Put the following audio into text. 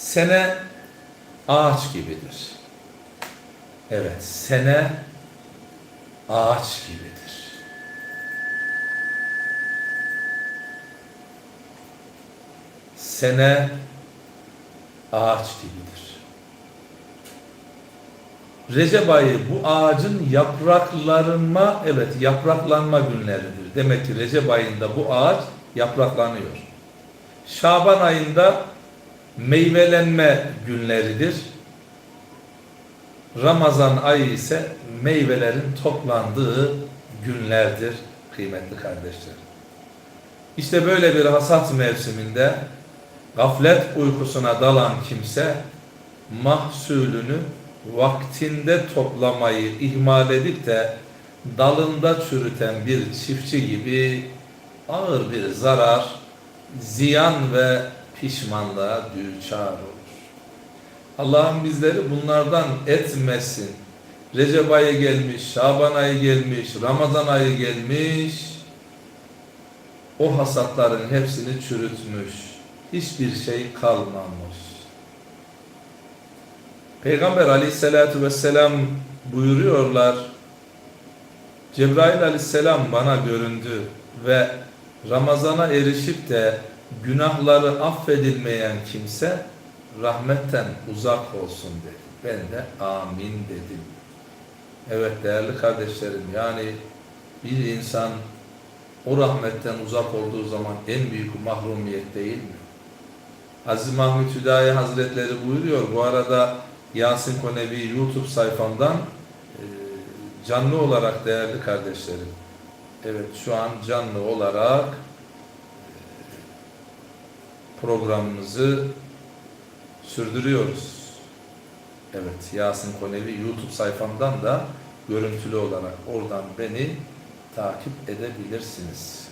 Sene ağaç gibidir. Evet, sene ağaç gibidir. Sene ağaç gibidir. Recep ayı bu ağacın yapraklanma, evet yapraklanma günleridir. Demek ki Recep ayında bu ağaç yapraklanıyor. Şaban ayında meyvelenme günleridir. Ramazan ayı ise meyvelerin toplandığı günlerdir kıymetli kardeşler. İşte böyle bir hasat mevsiminde gaflet uykusuna dalan kimse mahsulünü vaktinde toplamayı ihmal edip de dalında çürüten bir çiftçi gibi ağır bir zarar, ziyan ve pişmanlığa düçar olur. Allah'ım bizleri bunlardan etmesin. Recep ayı gelmiş, Şaban ayı gelmiş, Ramazan ayı gelmiş. O hasatların hepsini çürütmüş. Hiçbir şey kalmamış. Peygamber aleyhissalatu vesselam buyuruyorlar. Cebrail aleyhisselam bana göründü ve Ramazana erişip de günahları affedilmeyen kimse rahmetten uzak olsun dedi. Ben de amin dedim. Evet değerli kardeşlerim yani bir insan o rahmetten uzak olduğu zaman en büyük mahrumiyet değil mi? Aziz Mahmut Hüdayi Hazretleri buyuruyor. Bu arada Yasin Konevi YouTube sayfamdan e, canlı olarak değerli kardeşlerim. Evet şu an canlı olarak programımızı sürdürüyoruz. Evet Yasin Konevi YouTube sayfamdan da görüntülü olarak oradan beni takip edebilirsiniz.